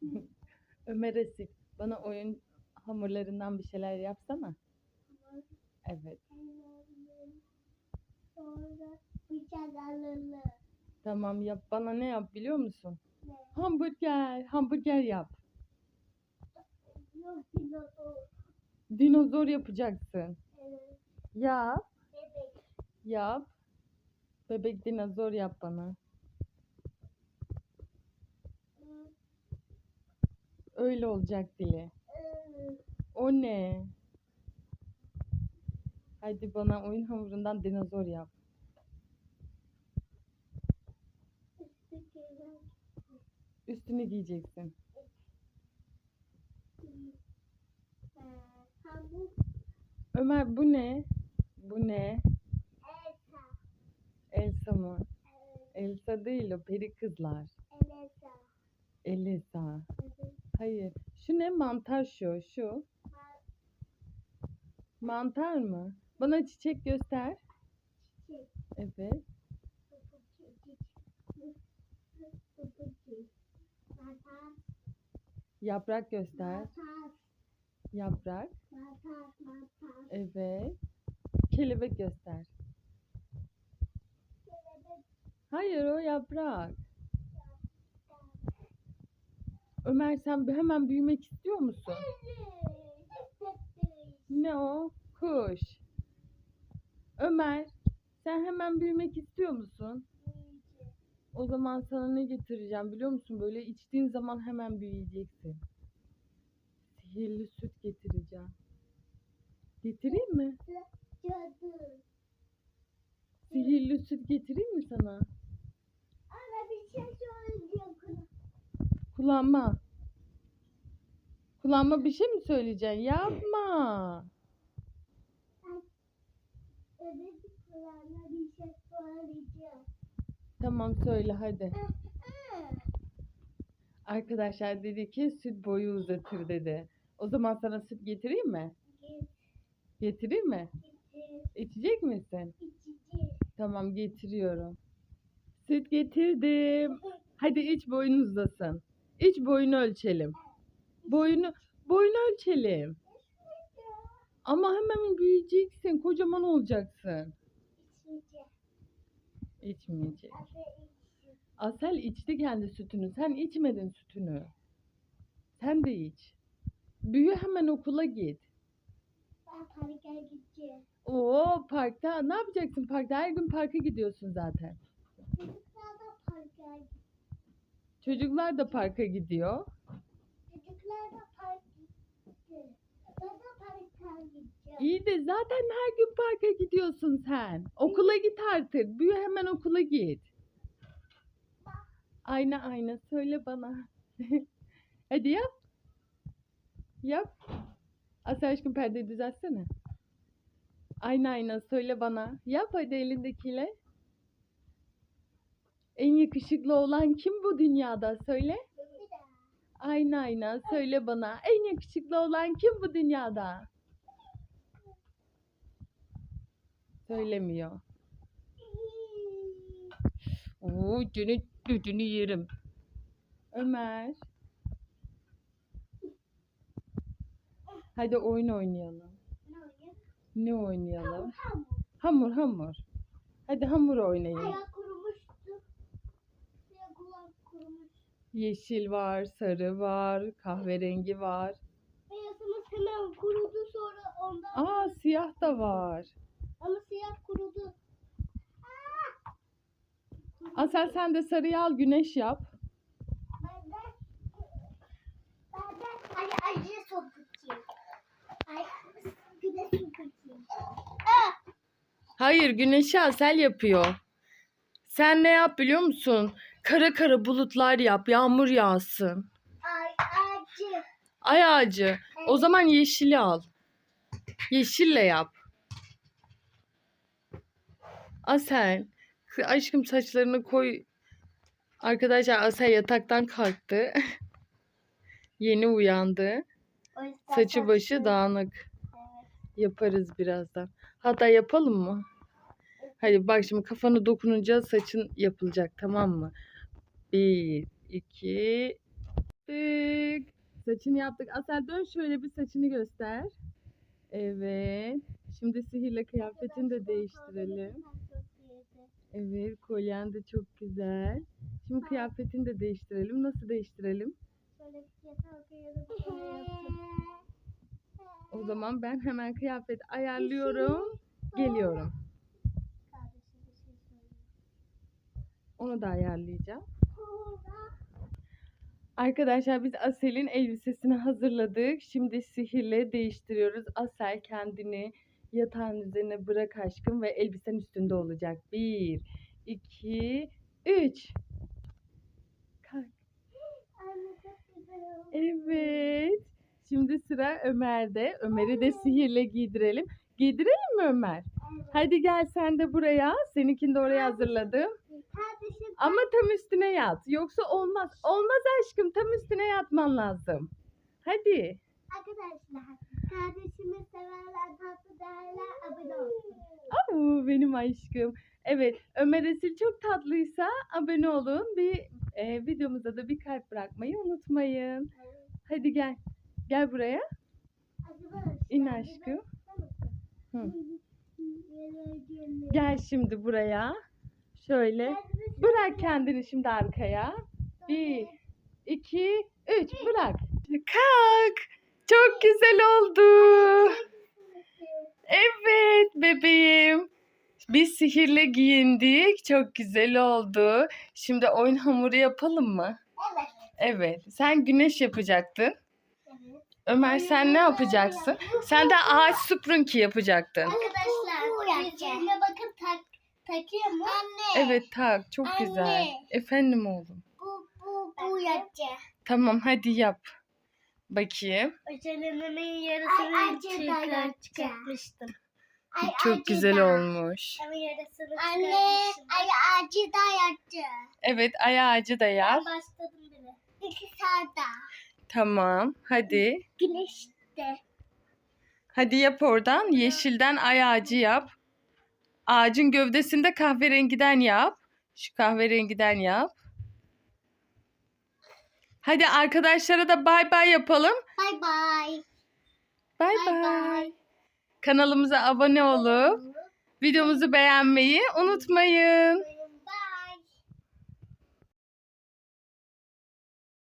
Ömer Esik, bana oyun hamurlarından bir şeyler yapsana. Evet. Sonra bıçak alınır. Tamam yap. Bana ne yap biliyor musun? Ne? Hamburger. Hamburger yap. Yok dinozor. Dinozor yapacaksın. Evet. Yap. Bebek. Yap. Bebek dinozor yap bana. Öyle olacak dili. O ne? Hadi bana oyun hamurundan dinozor yap. Üstünü giyeceksin. Ömer bu ne? Bu ne? Elsa. Elsa mı? Elsa değil o peri kızlar. Elsa. Elisa. Hayır. Şu ne? Mantar şu. Şu. Ma- Mantar mı? Bana çiçek göster. Çiçek. Evet. Yaprak göster. Yaprak. Evet. Kelebek göster. Hayır o yaprak. Ömer sen hemen büyümek istiyor musun? Ne o? Kuş. Ömer sen hemen büyümek istiyor musun? O zaman sana ne getireceğim biliyor musun? Böyle içtiğin zaman hemen büyüyeceksin. Sihirli süt getireceğim. Getireyim mi? Cadı. Sihirli süt getireyim mi sana? Ana bir şey söyleyeceğim kız. Kullanma. Kullanma bir şey mi söyleyeceksin? Yapma. Şey. Tamam söyle hadi. Arkadaşlar dedi ki süt boyu uzatır dedi. O zaman sana süt getireyim mi? Getireyim mi? İçecek misin? içici. Tamam getiriyorum. Süt getirdim. Hadi iç boyun uzasın. İç boyunu ölçelim. Boyunu boyunu ölçelim. Ama hemen büyüyeceksin. Kocaman olacaksın. İçmeyecek. Asel içti kendi sütünü. Sen içmedin sütünü. Sen de iç. Büyü hemen okula git. Ben parka gideceğim. Oo parkta ne yapacaksın parkta? Her gün parka gidiyorsun zaten. Çocuklar parka gidiyor. Çocuklar da parka gidiyor. Çocuklar da parka gidiyor. Ben de parka gideceğim. İyi de zaten her gün parka gidiyorsun sen. Okula git artık. Büyü hemen okula git. Ayna ayna söyle bana. Hadi yap. Yap. Asel aşkım perdeyi düzeltsene. Ayna ayna söyle bana. Yap hadi elindekiyle. En yakışıklı olan kim bu dünyada? Söyle. Ayna ayna söyle bana. En yakışıklı olan kim bu dünyada? Söylemiyor. Oo, seni düdünü yerim. Ömer. Hadi oyun oynayalım. Ne oynayalım? Hamur. Hamur. Hadi hamur oynayın. Yeşil var, sarı var, kahverengi var. Beyazımız hemen kurudu sonra ondan. Aa siyah da var. Ama siyah kurudu. Asel sen de sarıyı al güneş yap. Ben de ben de ay acı sokacağım. Ay güneş sokacağım. Hayır güneşi Asel yapıyor. Sen ne yap biliyor musun? Kara kara bulutlar yap, yağmur yağsın. Ay acı. Ay ağacı. O zaman yeşili al. Yeşille yap. Asel. kı- Aşkım saçlarını koy. Arkadaşlar Asel yataktan kalktı. Yeni uyandı. Saçı başı dağınık. Yaparız birazdan. Hatta yapalım mı? Hadi bak şimdi kafanı dokununca saçın yapılacak tamam mı? Bir, iki, yaptık. Saçını yaptık. Asel dön şöyle bir saçını göster. Evet. Şimdi sihirle kıyafetini de değiştirelim. Evet, kolyen de çok güzel. Şimdi kıyafetini de değiştirelim. Nasıl değiştirelim? O zaman ben hemen kıyafet ayarlıyorum. Geliyorum. Onu da ayarlayacağım. Arkadaşlar biz Asel'in elbisesini hazırladık. Şimdi sihirle değiştiriyoruz. Asel kendini yatağın üzerine bırak aşkım ve elbisen üstünde olacak. Bir, iki, üç. Kalk. Evet. Şimdi sıra Ömer'de. Ömer'i de sihirle giydirelim. Giydirelim mi Ömer? Hadi gel sen de buraya. Seninkini de oraya hazırladım. Kardeşim Ama tam üstüne yat. Yoksa olmaz. Olmaz aşkım. Tam üstüne yatman lazım. Hadi. arkadaşlar kardeşimi severler tatlı değerler abone olsun. Aa, benim aşkım. Evet. Ömer Esil çok tatlıysa abone olun. Bir e, videomuza da bir kalp bırakmayı unutmayın. Hadi gel. Gel buraya. Arkadaşlar, İn aşkım. Hı. Gel şimdi buraya. Şöyle. Bırak kendini şimdi arkaya. Bir, iki, üç. Bırak. Kalk. Çok güzel oldu. Evet bebeğim. Biz sihirle giyindik. Çok güzel oldu. Şimdi oyun hamuru yapalım mı? Evet. Evet. Sen güneş yapacaktın. Evet. Ömer sen ne yapacaksın? Sen de ağaç sprunki yapacaktın. Arkadaşlar yüzüğüme bakın tak takıyor mu? Anne. Evet tak. Çok güzel. Anne. Efendim oğlum. Bu bu bu yapacak. Tamam hadi yap. Bakayım. Özelliğimin yarısını çıkar, çıkartmıştım. Çok güzel olmuş. Ama yarısını Anne, ay acı da yaptı. Evet ay ağacı da yap. Ben başladım bile. İki saat daha. Tamam. Hadi. Güneşte. Hadi yap oradan. Yeşilden ay ağacı yap. Ağacın gövdesinde kahverengiden yap. Şu kahverengiden yap. Hadi arkadaşlara da bay bay yapalım. Bay Bye bay. bye. Kanalımıza abone olup videomuzu beğenmeyi unutmayın.